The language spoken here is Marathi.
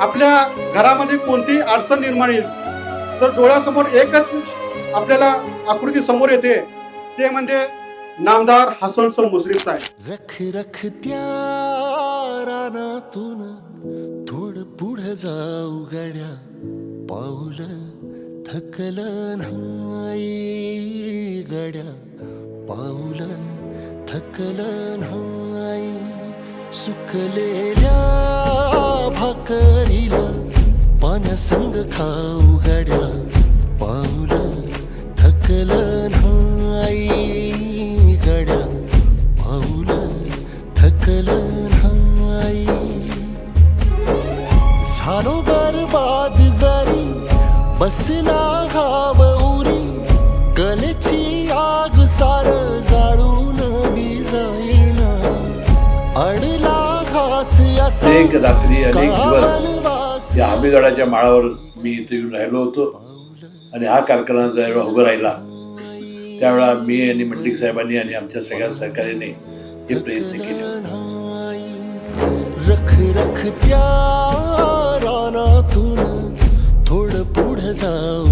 आपल्या घरामध्ये कोणतीही अडचण निर्माण येईल तर डोळ्यासमोर एकच आपल्याला आकृती समोर येते ते म्हणजे नामदार हसन सर मुश्रीफ साहेब. रख रख रानातून थोड पुढे जाऊ गड्या पाऊल थकल नाही गड्या पाऊल थकल नाही सुकलेल्या भाकरीला पानसंग खाऊ गड्या पाऊल थकल नाही गड्या पाऊल थकल नाही झालो बरबाद जरी बसला घाव उरी कलेची आग सार जाळून जाईना अडला अनेक रात्री अनेक दिवस या आंबेगडाच्या माळावर मी इथे येऊन राहिलो होतो. आणि हा कारखाना ज्यावेळेला उभा राहिला त्यावेळा मी आणि मंडलिक साहेबांनी आणि आमच्या सगळ्या सहकार्याने हे प्रयत्न केले. रख रख त्या रानातून थोडं पुढे जाऊ.